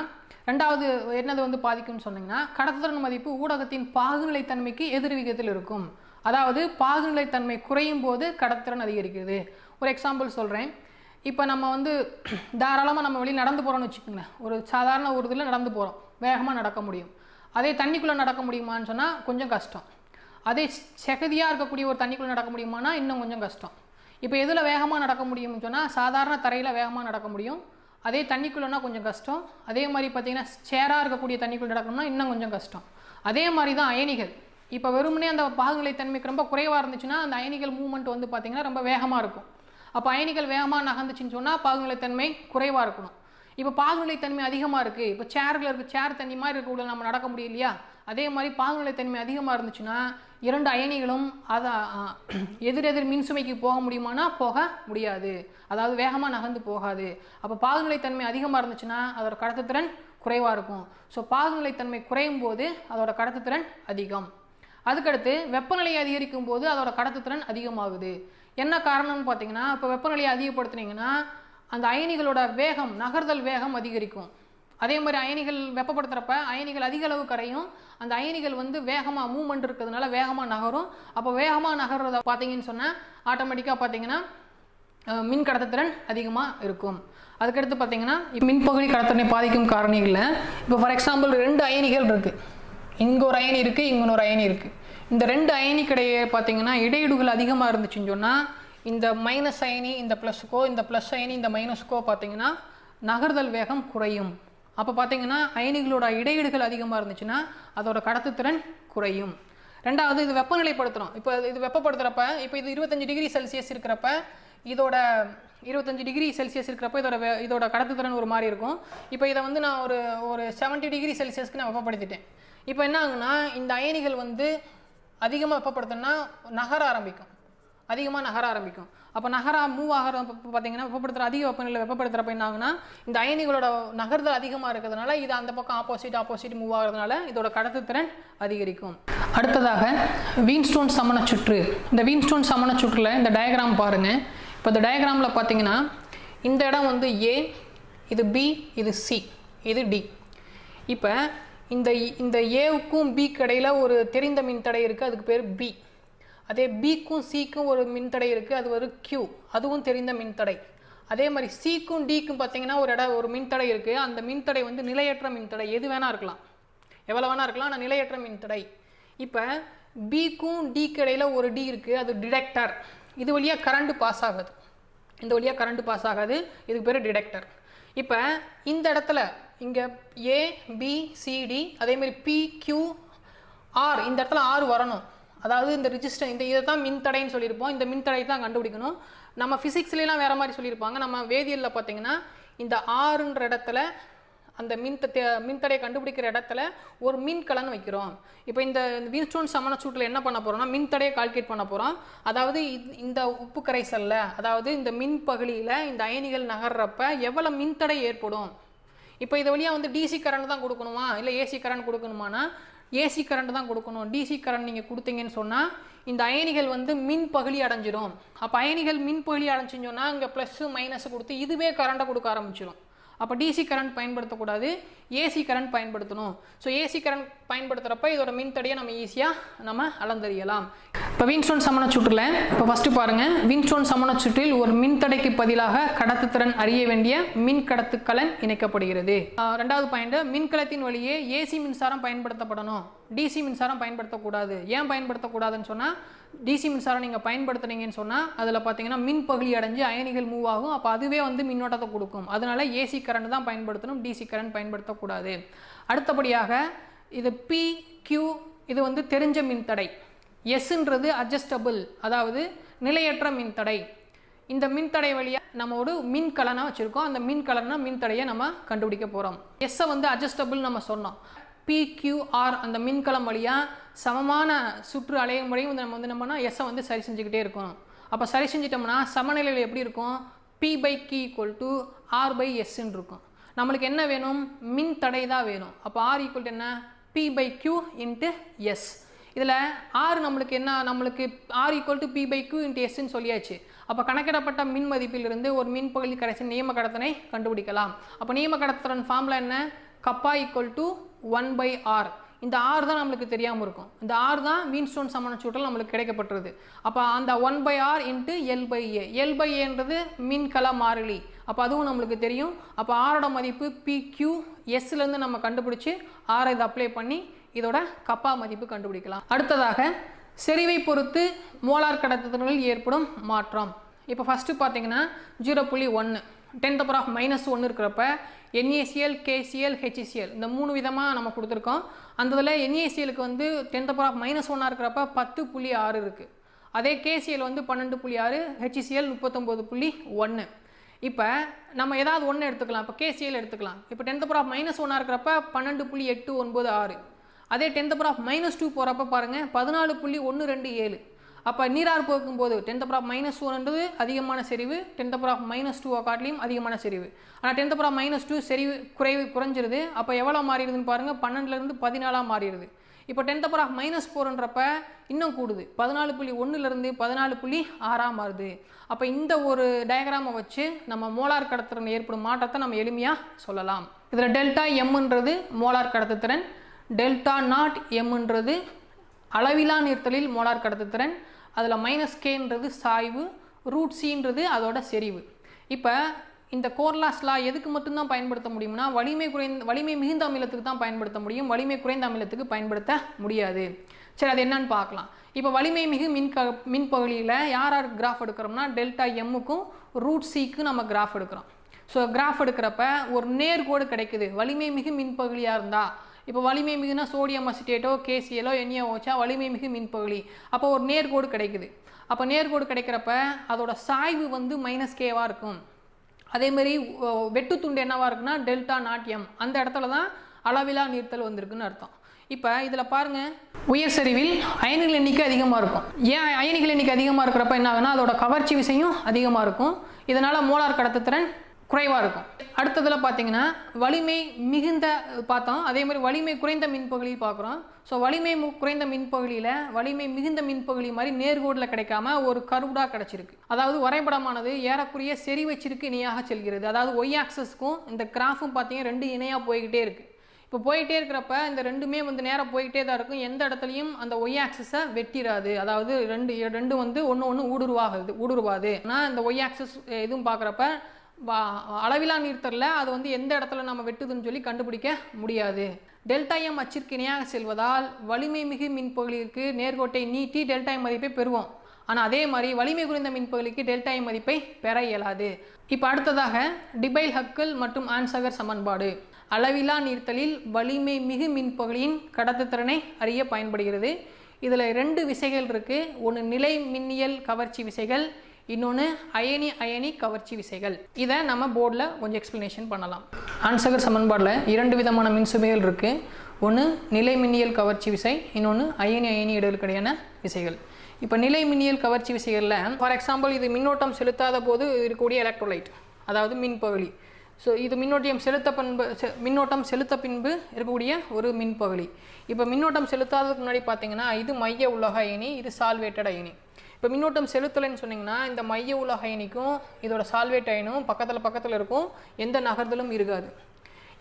ரெண்டாவது என்னது வந்து பாதிக்கும்னு சொன்னீங்கன்னா கடத்துத்திறன் மதிப்பு ஊடகத்தின் பாகுநிலைத்தன்மைக்கு எதிர் விகிதத்தில் இருக்கும். அதாவது பாகுநிலைத்தன்மை குறையும் போது கடத்திறன் அதிகரிக்கிறது. ஒரு எக்ஸாம்பிள் சொல்கிறேன் இப்போ நம்ம வந்து தாராளமாக நம்ம வெளியே நடந்து போகிறோம்னு வச்சுக்கோங்களேன் ஒரு சாதாரண ஒரு இதில் நடந்து போகிறோம் வேகமாக நடக்க முடியும். அதே தண்ணிக்குள்ளே நடக்க முடியுமான்னு சொன்னால் கொஞ்சம் கஷ்டம். அதே செகதியாக இருக்கக்கூடிய ஒரு தண்ணிக்குள்ளே நடக்க முடியுமானா இன்னும் கொஞ்சம் கஷ்டம். இப்போ எதில் வேகமாக நடக்க முடியும்னு சொன்னால் சாதாரண தரையில் வேகமாக நடக்க முடியும். அதே தண்ணிக்குள்ளேனா கொஞ்சம் கஷ்டம். அதே மாதிரி பார்த்தீங்கன்னா சேராக இருக்கக்கூடிய தண்ணிக்குள்ளே நடக்கணும்னா இன்னும் கொஞ்சம் கஷ்டம். அதே மாதிரி தான் அயனிகள். இப்போ வெறுமனே அந்த பாகுநிலை தன்மைக்கு ரொம்ப குறைவாக இருந்துச்சுன்னா அந்த அயனிகள் மூவ்மெண்ட் வந்து பார்த்திங்கன்னா ரொம்ப வேகமாக இருக்கும். அப்போ அயனிகள் வேகமாக நகர்ந்துச்சுன்னு சொன்னால் பாகுநிலைத்தன்மை குறைவாக இருக்கணும். இப்போ பாகுநிலைத்தன்மை அதிகமாக இருக்குது இப்போ சேரில் இருக்க சேர் தண்ணி மாதிரி இருக்கக்கூடிய நம்ம நடக்க முடியலையா அதே மாதிரி பாகுநிலைத்தன்மை அதிகமாக இருந்துச்சுன்னா இரண்டு அயனிகளும் அதை எதிரெதிர் மின்சுமைக்கு போக முடியுமானா போக முடியாது. அதாவது வேகமாக நகர்ந்து போகாது. அப்போ பாகுநிலைத்தன்மை அதிகமாக இருந்துச்சுன்னா அதோட கடத்துத்திறன் குறைவாக இருக்கும். ஸோ பாகுநிலைத்தன்மை குறையும் போது அதோட கடத்துத்திறன் அதிகம். அதுக்கடுத்து வெப்பநிலை அதிகரிக்கும் போது அதோட கடத்துத்திறன் அதிகமாகுது. என்ன காரணம்னு பார்த்தீங்கன்னா இப்போ வெப்பநிலையை அதிகப்படுத்துனீங்கன்னா அந்த அயனிகளோட வேகம் நகர்தல் வேகம் அதிகரிக்கும். அதே மாதிரி அயனிகள் வெப்பப்படுத்துகிறப்ப அயனிகள் அதிக அளவு கரையும் அந்த அயனிகள் வந்து வேகமாக மூவ்மெண்ட் இருக்கிறதுனால வேகமாக நகரும். அப்போ வேகமாக நகர்றத பார்த்தீங்கன்னு சொன்னால் ஆட்டோமேட்டிக்காக பார்த்தீங்கன்னா மின் கடத்துத்திறன் அதிகமாக இருக்கும். அதுக்கடுத்து பார்த்தீங்கன்னா மின்பகுதி கடத்திறனை பாதிக்கும் காரணிகளில் இப்போ ஃபார் எக்ஸாம்பிள் ரெண்டு அயனிகள் இருக்குது இங்கே ஒரு அயனி இருக்குது இங்கே ஒரு அயனி இருக்குது இந்த ரெண்டு அயனிக்கிடையே பார்த்தீங்கன்னா இடையீடுகள் அதிகமாக இருந்துச்சுன்னு சொன்னால் இந்த மைனஸ் அயனி இந்த ப்ளஸுக்கோ இந்த ப்ளஸ் அயனி இந்த மைனஸுக்கோ பார்த்தீங்கன்னா நகர்தல் வேகம் குறையும். அப்போ பார்த்தீங்கன்னா அயனிகளோட இடையீடுகள் அதிகமாக இருந்துச்சுன்னா அதோட கடத்துத்திறன் குறையும். ரெண்டாவது இது வெப்பநிலைப்படுத்துகிறோம் இப்போ இது வெப்பப்படுத்துகிறப்ப இப்போ இது இருபத்தஞ்சி டிகிரி செல்சியஸ் இருக்கிறப்ப இதோட இருபத்தஞ்சி டிகிரி செல்சியஸ் இருக்கிறப்ப இதோட இதோட கடத்துத்திறன் ஒரு மாதிரி இருக்கும். இப்போ இதை வந்து நான் ஒரு ஒரு செவன்ட்டி டிகிரி செல்சியஸ்க்கு நான் வெப்பப்படுத்திட்டேன். இப்போ என்ன ஆகுனா இந்த அயனிகள் வந்து அதிகமாக வெப்பப்படுத்தினா நகர ஆரம்பிக்கும். அதிகமாக நகர ஆரம்பிக்கும். அப்போ நகரா மூவ் ஆகிற பார்த்தீங்கன்னா வெப்பப்படுத்துகிற அதிக வெப்பநிலை வெப்பப்படுத்துகிறப்ப என்ன ஆகுனா இந்த அயனிகளோட நகர்தல் அதிகமாக இருக்கிறதுனால இது அந்த பக்கம் ஆப்போசிட் ஆப்போசிட் மூவ் ஆகிறதுனால இதோட கடத்துத்திறன் அதிகரிக்கும். அடுத்ததாக வீன்ஸ்டோன் சமண சுற்று. இந்த வீன்ஸ்டோன் சமண சுற்றில் இந்த டயக்ராம் பாருங்கள் இப்போ இந்த டயக்ராமில் பார்த்தீங்கன்னா இந்த இடம் வந்து ஏ இது பி இது சி இது டி இப்போ இந்த இந்த ஏவுக்கும் பிக்கு கடையில் ஒரு தெரிந்த மின்தடை இருக்குது அதுக்கு பேர் பி அதே பிக்கும் சிக்கும் ஒரு மின்தடை இருக்குது அது ஒரு கியூ அதுவும் தெரிந்த மின்தடை. அதே மாதிரி சிக்கும் டிக்கும் பார்த்தீங்கன்னா ஒரு இடம் ஒரு மின்தடை இருக்குது அந்த மின்தடை வந்து நிலையற்ற மின்தடை. எது வேணால் இருக்கலாம். எவ்வளோ வேணா இருக்கலாம் ஆனால் நிலையற்ற மின்தடை. இப்போ பிக்கும் டிக்கு கடையில் ஒரு டி இருக்குது அது டிடெக்டர். இது வழியாக கரண்ட் பாஸ் ஆகுது. இந்த வழியாக கரண்ட் பாஸ் ஆகாது. இதுக்கு பேர் டிடெக்டர். இப்போ இந்த இடத்துல இங்கே ஏ பி சிடி அதேமாதிரி பி கியூ ஆர் இந்த இடத்துல ஆறு வரணும். அதாவது இந்த ரிஜிஸ்டர் இந்த இதை தான் மின்தடைன்னு சொல்லியிருப்போம். இந்த மின்தடையை தான் கண்டுபிடிக்கணும். நம்ம ஃபிசிக்ஸ்லாம் வேறு மாதிரி சொல்லியிருப்பாங்க. நம்ம வேதியியலில் பார்த்தீங்கன்னா இந்த ஆறுன்ற இடத்துல அந்த மின் மின்தடையை கண்டுபிடிக்கிற இடத்துல ஒரு மின்கலன் வைக்கிறோம். இப்போ இந்த வீன்ஸ்டோன் சமண சூட்டில் என்ன பண்ண போகிறோம்னா மின்தடையை கால்குலேட் பண்ண போகிறோம் அதாவது இந்த உப்பு கரைசல்ல அதாவது இந்த மின் பகுதியில் இந்த அயனிகள் நகர்றப்ப எவ்வளோ மின்தடை ஏற்படும்? இப்போ இது வழியாக வந்து டிசி கரண்ட் தான் கொடுக்கணுமா? இல்லை ஏசி கரண்ட் கொடுக்கணுமானா? ஏசி கரண்ட் தான் கொடுக்கணும். டிசி கரண்ட் நீங்கள் கொடுத்தீங்கன்னு சொன்னால் இந்த அயனிகள் வந்து மின் பகுலி அடைஞ்சிரும். அப்போ அயனிகள் மின் பகுதி அடைஞ்சின்னு சொன்னால் இங்கே ப்ளஸ்ஸு மைனஸ் கொடுத்து இதுவே கரண்ட்டை கொடுக்க ஆரம்பிச்சிடும் அப்போ டிசி கரண்ட் பயன்படுத்தக்கூடாது ஏசி கரண்ட் பயன்படுத்தணும். ஸோ ஏசி கரண்ட் பயன்படுத்துகிறப்ப இதோட மின்தடையை நம்ம ஈஸியாக நம்ம அளந்தறியலாம். இப்போ வின்ஸ்டோன் சமண சுற்றில் இப்போ ஃபஸ்ட்டு பாருங்கள் வின்ஸ்டோன் சமண சுற்றில் ஒரு மின்தடைக்கு பதிலாக கடத்துத்திறன் அறிய வேண்டிய மின் கடத்துக்கலன் இணைக்கப்படுகிறது ரெண்டாவது பாயிண்ட் மின்கலத்தின் வழியே ஏசி மின்சாரம் பயன்படுத்தப்படணும். டிசி மின்சாரம் பயன்படுத்தக்கூடாது. ஏன் பயன்படுத்தக்கூடாதுன்னு சொன்னால் டிசி மின்சாரம் நீங்கள் பயன்படுத்துனீங்கன்னு சொன்னால் அதில் பார்த்தீங்கன்னா மின் பகுதி அடைஞ்சு அயனிகள் மூவ் ஆகும். அப்போ அதுவே வந்து மின்னோட்டத்தை கொடுக்கும். அதனால ஏசி கரண்ட் தான் பயன்படுத்தணும். டிசி கரண்ட் பயன்படுத்தக்கூடாது. அடுத்தபடியாக இது பி கியூ இது வந்து தெரிஞ்ச மின்தடை. எஸ்ன்றது அட்ஜஸ்டபிள் அதாவது நிலையற்ற மின்தடை. இந்த மின்தடை வழியாக நம்ம ஒரு மின்கலனை வச்சுருக்கோம். அந்த மின்கலனை மின்தடையை நம்ம கண்டுபிடிக்க போகிறோம் எஸ்ஸை வந்து அட்ஜஸ்டபிள் நம்ம சொன்னோம். பிக்யூஆர் அந்த மின்கலம் வழியாக சமமான சுற்று அலையும் முறையும் வந்து நம்ம வந்து நம்மனா எஸ்ஸை வந்து சரி செஞ்சுக்கிட்டே இருக்கணும். அப்போ சரி செஞ்சிட்டோம்னா சமநிலையில் எப்படி இருக்கும்? P by Q equal to R by எஸ்ன்னு இருக்கும். நம்மளுக்கு என்ன வேணும்? மின் தடை தான் வேணும். அப்போ ஆர் ஈக்குவல் என்ன? P by Q into S இதில் ஆர் நம்மளுக்கு என்ன நம்மளுக்கு R equal to P by Q into எஸ்ன்னு சொல்லியாச்சு. அப்போ கணக்கிடப்பட்ட மின் மதிப்பிலிருந்து ஒரு மின் பகுதி கடைசி நியம கடத்தனை கண்டுபிடிக்கலாம். அப்போ நியம கடத்தன் ஃபார்மில் என்ன? Kappa equal to one by R இந்த ஆர் தான் நம்மளுக்கு தெரியாமல் இருக்கும். இந்த ஆர் தான் மீன்ஸ்டோன் சமண சூட்டல் நம்மளுக்கு கிடைக்கப்பட்டுருது. அப்போ அந்த one by R into L by A L by ஏன்றது மின்கல மாறிலி. அப்போ அதுவும் நம்மளுக்கு தெரியும். அப்போ ஆரோட மதிப்பு பி கியூ எஸ்லேருந்து நம்ம கண்டுபிடிச்சி ஆரை இதை அப்ளை பண்ணி இதோட கப்பா மதிப்பு கண்டுபிடிக்கலாம். அடுத்ததாக செறிவை பொறுத்து மோலார் கடத்துதல்களில் ஏற்படும் மாற்றம். இப்போ ஃபஸ்ட்டு பார்த்தீங்கன்னா ஜீரோ புள்ளி ஒன்று டென்த் பவர் ஆஃப் மைனஸ் ஒன்று இருக்கிறப்ப என்ஏசிஎல் கேசிஎல் ஹெச்சிசிஎல் இந்த மூணு விதமாக நம்ம கொடுத்துருக்கோம். அந்த இதில் என்ஏசிஎலுக்கு வந்து டென்த் பவர் ஆஃப் மைனஸ் ஒன்னாக இருக்கிறப்ப பத்து புள்ளி ஆறு இருக்குது அதே கேசிஎல் வந்து பன்னெண்டு புள்ளி ஆறு ஹெச்சிசிஎல் முப்பத்தொம்போது புள்ளி ஒன்று இப்போ நம்ம ஏதாவது ஒன்று எடுத்துக்கலாம். இப்போ கேசிஎல் எடுத்துக்கலாம். இப்போ டென்த் பவர் ஆஃப் மைனஸ் ஒன்னாக இருக்கிறப்ப பன்னெண்டு புள்ளி எட்டு ஒன்பது ஆறு. அதே tenth power of minus two போகிறப்ப பாருங்கள் பதினாலு புள்ளி ஒன்று ரெண்டு ஏழு. அப்போ நீரார் போகும்போது டென்த் பவர் ஆஃப் மைனஸ் ஒன்றது அதிகமான செறிவு tenth power of minus two காட்டிலையும் அதிகமான செறிவு. ஆனால் tenth power of minus two செறிவு குறைவு குறைஞ்சிருது. அப்போ எவ்வளோ மாறிடுதுன்னு பாருங்கள் பன்னெண்டுலேருந்து பதினாலாக மாறிடுது. இப்போ டென்த் பவர் ஆஃப் மைனஸ் ஃபோர்ன்றப்ப இன்னும் கூடுது. பதினாலு புள்ளி ஒன்றுலேருந்து பதினாலு புள்ளி ஆறாக மாறுது. அப்போ இந்த ஒரு டயக்ராமை வச்சு நம்ம மோலார் கடத்திறன் ஏற்படும் மாற்றத்தை நம்ம எளிமையாக சொல்லலாம். இதில் டெல்டா எம்ன்றது மோலார் கடத்துத்திறன் டெல்டா நாட் எம்ன்றது அளவிலா நீர்த்தலில் மோலார் கடத்துத்திறன் அதில் மைனஸ் கேன்றது சாய்வு ரூட் சின்றது அதோட செறிவு. இப்போ இந்த கோர்லாஸ்லா எதுக்கு மட்டும்தான் பயன்படுத்த முடியும்னா வலிமை குறைந்த வலிமை மிகுந்த அமிலத்துக்கு தான் பயன்படுத்த முடியும் வலிமை குறைந்த அமிலத்துக்கு பயன்படுத்த முடியாது. சரி அது என்னன்னு பார்க்கலாம். இப்போ வலிமை மிகு மின் க மின் பகுதியில் யார் யார் கிராஃப் எடுக்கிறோம்னா டெல்டா எம்முக்கும் ரூட் சிக்கும் நம்ம கிராஃப் எடுக்கிறோம். ஸோ கிராஃப் எடுக்கிறப்ப ஒரு நேர்கோடு கிடைக்குது. வலிமை மிகு மின்பகுதியாக இருந்தால் இப்போ வலிமை மிகுனா சோடியம் அசிட்டேட்டோ கேசியலோ எண்ணியோ வச்சா வலிமை மிகு மின்பகுலி அப்போ ஒரு நேர்கோடு கிடைக்குது. அப்போ நேர்கோடு கிடைக்கிறப்ப அதோட சாய்வு வந்து மைனஸ் கேவாக இருக்கும். அதேமாரி வெட்டு துண்டு என்னவாக இருக்குன்னா டெல்டா நாட்டியம் அந்த இடத்துல தான் அளவிலா நீர்த்தல் வந்திருக்குன்னு அர்த்தம். இப்போ இதில் பாருங்கள் உயர் சரிவில் அயனிகள் எண்ணிக்கை அதிகமாக இருக்கும். ஏன் அயனிகள் எண்ணிக்கை அதிகமாக இருக்கிறப்ப என்ன ஆகுனா அதோட கவர்ச்சி விசையும் அதிகமாக இருக்கும். இதனால் மோலார் கடத்துத்திறன் குறைவாக இருக்கும். அடுத்ததில் பார்த்தீங்கன்னா வலிமை மிகுந்த பார்த்தோம் அதே மாதிரி வலிமை குறைந்த மின்பகுதி பார்க்குறோம் ஸோ வலிமை குறைந்த மின்பகுதியில் வலிமை மிகுந்த மின்பகுதி மாதிரி நேர்கோடில் கிடைக்காம ஒரு கருவுடாக கிடச்சிருக்கு. அதாவது வரைபடமானது ஏறக்குறைய செறி வச்சிருக்கு இணையாக செல்கிறது. அதாவது ஒய் ஆக்சஸ்க்கும் இந்த கிராஃபும் பார்த்தீங்கன்னா ரெண்டு இணையாக போய்கிட்டே இருக்குது இப்போ போயிட்டே இருக்கிறப்ப இந்த ரெண்டுமே வந்து நேராக போய்கிட்டே தான் இருக்கும். எந்த இடத்துலையும் அந்த ஒய் ஆக்சஸை வெட்டிடாது அதாவது ரெண்டு ரெண்டு வந்து ஒன்று ஒன்று ஊடுருவாகுது ஊடுருவாது. ஆனால் இந்த ஒய் ஆக்சஸ் எதுவும் பார்க்குறப்ப அளவிலா நீர்த்தரில் அது வந்து எந்த இடத்துல நம்ம வெட்டுதுன்னு சொல்லி கண்டுபிடிக்க முடியாது. டெல்டா எம் அச்சிற்கு இணையாக செல்வதால் வலிமை மிகு மின்பகுதிக்கு நேர்கோட்டை நீட்டி டெல்டா எம் மதிப்பை பெறுவோம். ஆனால் அதே மாதிரி வலிமை குறைந்த மின்பகுதிக்கு டெல்டா எம் மதிப்பை பெற இயலாது. இப்போ அடுத்ததாக டிபைல் ஹக்கல் மற்றும் ஆன்சகர் சமன்பாடு. அளவிலா நீர்த்தலில் வலிமை மிகு மின்பகுதியின் கடத்துத்திறனை அறிய பயன்படுகிறது. இதில் ரெண்டு விசைகள் இருக்குது ஒன்று நிலை மின்னியல் கவர்ச்சி விசைகள் இன்னொன்று அயனி அயனி கவர்ச்சி விசைகள். இதை நம்ம போர்டில் கொஞ்சம் எக்ஸ்ப்ளனேஷன் பண்ணலாம். ஆன்சகர் சமன்பாடில் இரண்டு விதமான மின்சுமைகள் இருக்குது ஒன்று நிலை மின்னியல் கவர்ச்சி விசை இன்னொன்று அயனி அயனி இடையிலுக்கிடையான விசைகள். இப்போ நிலை மின்னியல் கவர்ச்சி விசைகளில் ஃபார் எக்ஸாம்பிள் இது மின்னோட்டம் செலுத்தாத போது இருக்கக்கூடிய எலக்ட்ரோலைட் அதாவது மின்பகுலி ஸோ இது மின்னோட்டம் செலுத்த பண்பு மின்னோட்டம் செலுத்த பின்பு இருக்கக்கூடிய ஒரு மின்பகுலி இப்போ மின்னோட்டம் செலுத்தாததுக்கு முன்னாடி பார்த்தீங்கன்னா இது மைய உலோக அயனி இது சால்வேட்டட் அயனி. இப்போ மின்னோட்டம் செலுத்தலைன்னு சொன்னீங்கன்னா இந்த மைய உலக அயனிக்கும் இதோட சால்வேட் அயனும் பக்கத்தில் பக்கத்தில் இருக்கும். எந்த நகர்தலும் இருக்காது.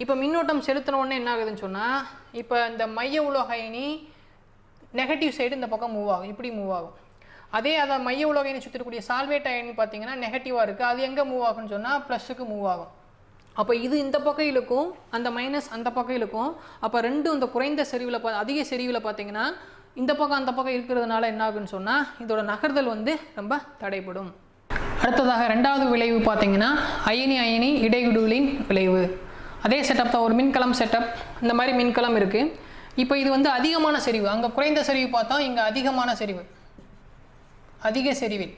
இப்போ மின்னோட்டம் செலுத்தின உடனே என்ன ஆகுதுன்னு சொன்னால் இப்போ இந்த மைய உலக அயனி நெகட்டிவ் சைடு இந்த பக்கம் மூவ் ஆகும். இப்படி மூவ் ஆகும். அதே அதை மைய உலக அயனி சுற்றிருக்கூடிய சால்வேட் அயனி பார்த்தீங்கன்னா நெகட்டிவாக இருக்குது அது எங்கே மூவ் ஆகும்னு சொன்னால் ப்ளஸ்ஸுக்கு மூவ் ஆகும். அப்போ இது இந்த பக்கம் இழுக்கும் அந்த மைனஸ் அந்த பக்கம் இழுக்கும் அப்போ ரெண்டும் இந்த குறைந்த செறிவில் பா அதிக செறிவில் பார்த்தீங்கன்னா இந்த பக்கம் அந்த பக்கம் இருக்கிறதுனால என்ன ஆகுன்னு சொன்னால் இதோட நகர்தல் வந்து ரொம்ப தடைப்படும் அடுத்ததாக ரெண்டாவது விளைவு பார்த்தீங்கன்னா அயனி அயனி இடையிடுதலின் விளைவு. அதே செட்டப் தான் ஒரு மின்கலம் செட்டப் இந்த மாதிரி மின்கலம் இருக்குது இப்போ இது வந்து அதிகமான செறிவு. அங்கே குறைந்த செறிவு பார்த்தோம் இங்கே அதிகமான செறிவு. அதிக செறிவில்.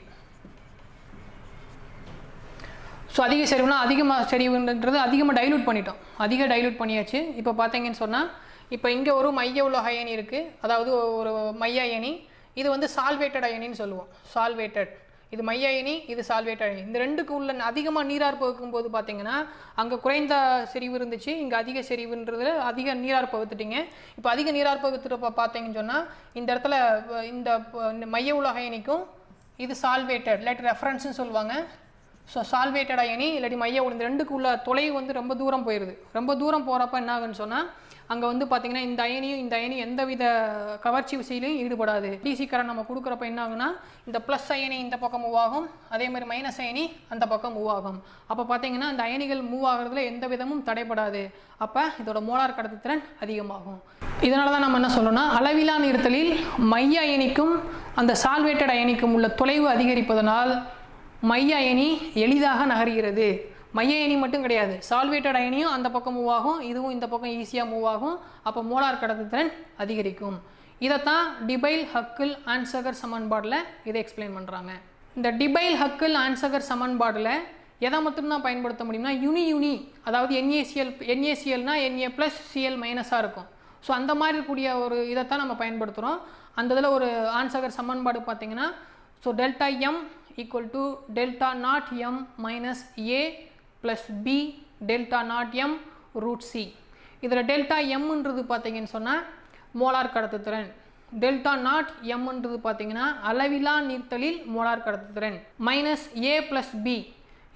ஸோ அதிக செறிவுனா அதிகமாக செறிவுன்றது அதிகமாக டைலூட் பண்ணிட்டோம். அதிக டைலூட் பண்ணியாச்சு. இப்போ பார்த்தீங்கன்னு சொன்னால் இப்போ இங்கே ஒரு மைய உள்ள அயனி இருக்குது அதாவது ஒரு மைய அயனி. இது வந்து சால்வேட்டட் அயனின்னு சொல்லுவோம். சால்வேட்டட் இது மைய அயனி இது சால்வேட்டட் அயனி. இந்த ரெண்டுக்கு உள்ள அதிகமாக நீரார் பகுக்கும்போது பார்த்தீங்கன்னா அங்கே குறைந்த செறிவு இருந்துச்சு. இங்கே அதிக செறிவுன்றதுல அதிக நீரார் பகுத்துட்டீங்க. இப்போ அதிக நீரார் பகுத்துட்டு பார்த்தீங்கன்னு சொன்னால் இந்த இடத்துல இந்த மைய உலக அயனிக்கும் இது சால்வேட்டட் இல்லாட்டி ரெஃபரன்ஸ்னு சொல்லுவாங்க. ஸோ சால்வேட்டட் அயனி இல்லாட்டி மைய இந்த ரெண்டுக்கு உள்ள தொலைவு வந்து ரொம்ப தூரம் போயிடுது ரொம்ப தூரம் போகிறப்ப என்ன ஆகுன்னு சொன்னால் அங்கே வந்து பார்த்தீங்கன்னா இந்த அயனியும் இந்த அயனியும் எந்தவித கவர்ச்சி விசையிலையும் ஈடுபடாது. டிசி கரண்ட் நம்ம கொடுக்குறப்ப என்ன ஆகுனா இந்த ப்ளஸ் அயனி இந்த பக்கம் மூவ் ஆகும் அதே மாதிரி மைனஸ் அயனி அந்த பக்கம் மூவ் ஆகும். அப்போ பார்த்தீங்கன்னா அந்த அயனிகள் மூவ் ஆகுறதுல எந்த விதமும் தடைப்படாது அப்போ இதோட மோலார் கடத்துத்திறன் அதிகமாகும். இதனால தான் நம்ம என்ன சொல்றோம்னா அளவிலா நிறுத்தலில் மைய அயனிக்கும் அந்த சால்வேட்டட் அயனிக்கும் உள்ள தொலைவு அதிகரிப்பதனால் மைய அயனி எளிதாக நகர்கிறது. மைய அயனி மட்டும் கிடையாது. சால்வேட்டட் அயனியும் அந்த பக்கம் மூவ் ஆகும். இதுவும் இந்த பக்கம் ஈஸியாக மூவ் ஆகும். அப்போ மோலார் கடத்துத்திறன் அதிகரிக்கும். இதைத்தான் டிபைல் ஹக்கில் ஆன்சகர் சமன்பாடில் இதை எக்ஸ்பிளைன் பண்ணுறாங்க இந்த டிபைல் ஹக்கில் ஆன்சகர் சமன்பாடில் எதை மட்டும்தான் பயன்படுத்த முடியும்னா யுனி யுனி அதாவது என்ஏசிஎல் என்ஏசிஎல்னா என்ஏ ப்ளஸ் சிஎல் மைனஸாக இருக்கும். ஸோ அந்த மாதிரி இருக்கக்கூடிய ஒரு இதைத்தான் நம்ம பயன்படுத்துகிறோம் அந்த இதில் ஒரு ஆன்சகர் சமன்பாடு பார்த்தீங்கன்னா so delta M equal to delta naught M minus A plus B delta naught M root C இதில் டெல்டா எம்ன்றது பார்த்தீங்கன்னு சொன்னால் மோலார் கடத்துத்திறன். டெல்டா நாட் எம்ன்றது பார்த்தீங்கன்னா அளவிலா நீர்த்தலில் மோலார் கடத்துத்திறன். மைனஸ் ஏ ப்ளஸ் பி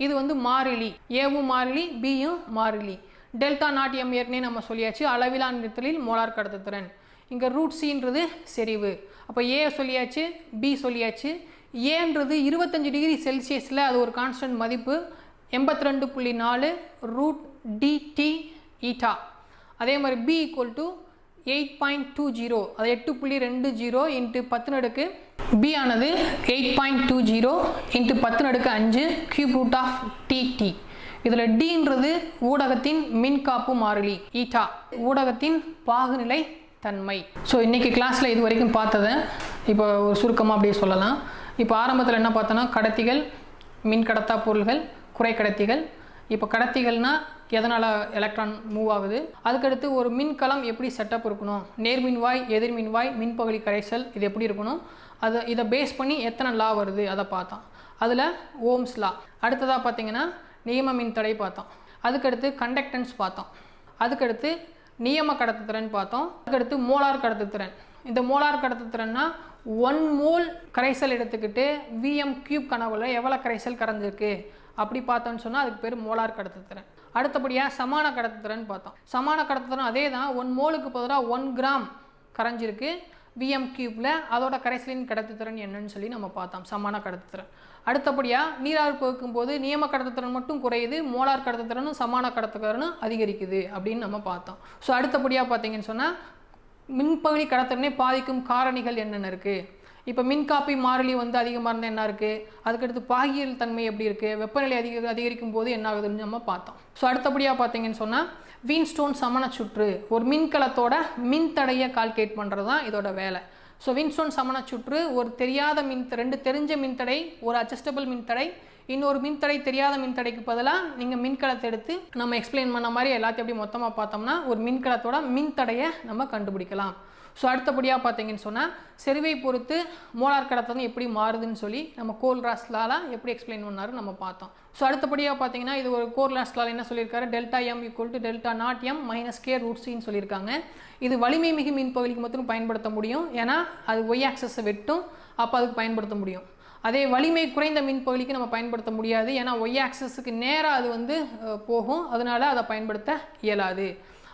இது வந்து மாறிலி. ஏவும் மாறிலி பியும் மாறிலி. டெல்டா நாட் எம் ஏற்கனவே நம்ம சொல்லியாச்சு அளவிலா நிறுத்தலில் மோலார் கடத்துத்திறன். இங்கே ரூட் சின்றது செறிவு. அப்போ ஏ சொல்லியாச்சு பி சொல்லியாச்சு. ஏன்றது இருபத்தஞ்சு டிகிரி செல்சியஸில் அது ஒரு கான்ஸ்டன்ட் மதிப்பு. எண்பத்தி ரெண்டு புள்ளி நாலு ரூட் டிடி ஈட்டா அதே மாதிரி B equal to eight point two zero அது எட்டு புள்ளி ரெண்டு ஜீரோ இன்ட்டு பத்து நடுக்கு பி ஆனது eight point two zero into பத்து நடுக்கு அஞ்சு கியூப் ரூட் ஆஃப் டிடி இதில் டின்றது ஊடகத்தின் மின்காப்பு மாறிலி ஈட்டா ஊடகத்தின் பாகுநிலை தன்மை. ஸோ இன்றைக்கி கிளாஸில் இது வரைக்கும் பார்த்ததை இப்போ ஒரு சுருக்கமாக அப்படியே சொல்லலாம். இப்போ ஆரம்பத்தில் என்ன பார்த்தோன்னா கடத்திகள் மின் கடத்தா குறை கடத்திகள். இப்போ கடத்திகள்னால் எதனால் எலக்ட்ரான் மூவ் ஆகுது? அதுக்கடுத்து ஒரு மின்கலம் எப்படி செட்டப் இருக்கணும்? நேர்மின்வாய் எதிர்மின்வாய் மின்பகுதி கரைசல் இது எப்படி இருக்கணும்? அதை இதை பேஸ் பண்ணி எத்தனை லா வருது? அதை பார்த்தோம் அதில் ஓம்ஸ் லா அடுத்ததாக பார்த்தீங்கன்னா நியம மின்தடை பார்த்தோம். அதுக்கடுத்து கண்டக்டன்ஸ் பார்த்தோம். அதுக்கடுத்து நியம கடத்துத்திறன் பார்த்தோம். அதுக்கடுத்து மோலார் கடத்துத்திறன் இந்த மோலார் கடத்துத்திறன்னா ஒன் மோல் கரைசல் எடுத்துக்கிட்டு விஎம் கியூப் கனவுல எவ்வளோ கரைசல் கரைஞ்சிருக்கு? அப்படி பார்த்தோன்னு சொன்னால் அதுக்கு பேர் மோலார் கடத்துத்திறன். அடுத்தபடியாக சமான கடத்துத்திறன் பார்த்தோம். சமான கடத்துத்திறன் அதே தான் ஒன் மோலுக்கு பதிலாக ஒன் கிராம் கரைஞ்சிருக்கு. விஎம் கியூப்பில் அதோட கரைசலின் கடத்துத்திறன் என்னன்னு சொல்லி நம்ம பார்த்தோம் சமான கடத்துத்திறன். அடுத்தபடியாக நீராவி போக்கும் போது நியம கடத்துத்திறன் மட்டும் குறையுது மோலார் கடத்துத்திறனும் சமான கடத்துத்திறனும் அதிகரிக்குது அப்படின்னு நம்ம பார்த்தோம். ஸோ அடுத்தபடியாக பார்த்தீங்கன்னு சொன்னால் மின்பகுதி கடத்திறனை பாதிக்கும் காரணிகள் என்னென்ன இருக்குது இப்போ மின்காப்பி மாறிலி வந்து அதிகமாக இருந்தால் என்ன இருக்குது அதுக்கடுத்து பாகியல் தன்மை எப்படி இருக்குது வெப்பநிலை அதிக அதிகரிக்கும் போது என்ன ஆகுதுன்னு நம்ம பார்த்தோம். ஸோ அடுத்தபடியாக பார்த்தீங்கன்னு சொன்னால் வீன்ஸ்டோன் சமண சுற்று. ஒரு மின்கலத்தோட மின்தடையை கால்குலேட் பண்ணுறது தான் இதோட வேலை. ஸோ வின்ஸ்டோன் சமண சுற்று ஒரு தெரியாத மின் ரெண்டு தெரிஞ்ச மின்தடை ஒரு அட்ஜஸ்டபிள் மின்தடை இன்னொரு மின்தடை தெரியாத மின்தடைக்கு பதிலாக நீங்கள் மின்கலத்தை எடுத்து நம்ம எக்ஸ்பிளைன் பண்ண மாதிரி எல்லாத்தையும் எப்படி மொத்தமாக பார்த்தோம்னா ஒரு மின்கலத்தோட மின்தடையை நம்ம கண்டுபிடிக்கலாம். ஸோ அடுத்தபடியாக பார்த்தீங்கன்னு சொன்னால் செருவை பொறுத்து மோலார் கடத்தம் எப்படி மாறுதுன்னு சொல்லி நம்ம கோல் ராஸ்லால எப்படி எக்ஸ்பிளைன் பண்ணாரு நம்ம பார்த்தோம். ஸோ அடுத்தபடியாக பார்த்தீங்கன்னா இது ஒரு கோர் லாலா என்ன சொல்லியிருக்காரு? Delta M equal to delta naught M minus K root சின்னு சொல்லியிருக்காங்க. இது வலிமை மிகு மின் பகுதிக்கு மட்டும் பயன்படுத்த முடியும். ஏன்னா அது ஒய் ஆக்சஸை வெட்டும். அப்போ அதுக்கு பயன்படுத்த முடியும். அதே வலிமை குறைந்த மின் பகுதிக்கு நம்ம பயன்படுத்த முடியாது. ஏன்னா ஒய் ஆக்சஸுக்கு நேராக அது வந்து போகும். அதனால் அதை பயன்படுத்த இயலாது.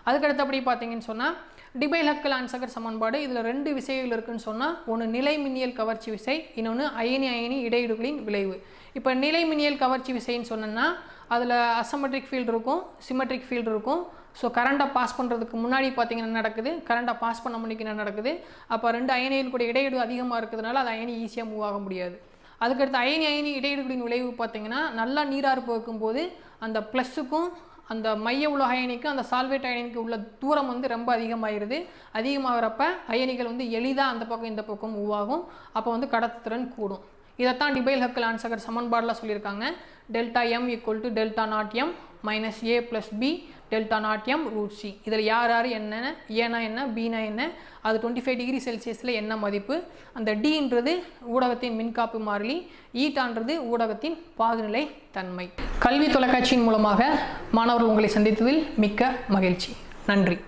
அதுக்கடுத்தபடி பார்த்தீங்கன்னு சொன்னால் டிபைல் ஹக்கல் ஆன்சகர் சமன்பாடு இதில் ரெண்டு விசைகள் இருக்குன்னு சொன்னால் ஒன்று நிலை மின்னியல் கவர்ச்சி விசை இன்னொன்று அயனி அயனி இடையீடுகளின் விளைவு. இப்போ நிலை மின்னியல் கவர்ச்சி விசைன்னு சொன்னோன்னா அதில் அசமெட்ரிக் ஃபீல்டு இருக்கும் சிமெட்ரிக் ஃபீல்டு இருக்கும். ஸோ கரண்ட்டை பாஸ் பண்ணுறதுக்கு முன்னாடி பார்த்தீங்கன்னா என்ன நடக்குது? கரண்ட்டை பாஸ் பண்ண முடிக்க என்ன நடக்குது? அப்போ ரெண்டு அயனியில் கூட இடையீடு அதிகமாக இருக்கிறதுனால அது அயனி ஈஸியாக மூவ் ஆக முடியாது. அதுக்கடுத்து அயனி அயனி இடையீடுகளின் விளைவு பார்த்தீங்கன்னா நல்லா நீராறு போக்கும்போது அந்த ப்ளஸ்ஸுக்கும் அந்த மைய உலக அயனிக்கும் அந்த சால்வேட் அயனிக்கு உள்ள தூரம் வந்து ரொம்ப அதிகமாகிருது அதிகமாகிறப்ப அயனிகள் வந்து எளிதாக அந்த பக்கம் இந்த பக்கம் உருவாகும் அப்போ வந்து கடத்துத்திறன் கூடும். இதைத்தான் டிபைல் ஹக்கல் ஆன்சகர் சமன்பாடில் சொல்லியிருக்காங்க. Delta M equal to delta naught M minus A plus B delta naught M root C இதில் யார் யார் என்னென்ன ஏனா என்ன பீனா என்ன அது டுவெண்ட்டி ஃபைவ் டிகிரி செல்சியஸில் என்ன மதிப்பு? அந்த டின்றது ஊடகத்தின் மின்காப்பு மாறிலி ஈட்டான்றது ஊடகத்தின் பாகுநிலை தன்மை. கல்வி தொலைக்காட்சியின் மூலமாக மாணவர்கள் உங்களை சந்தித்ததில் மிக்க மகிழ்ச்சி. நன்றி.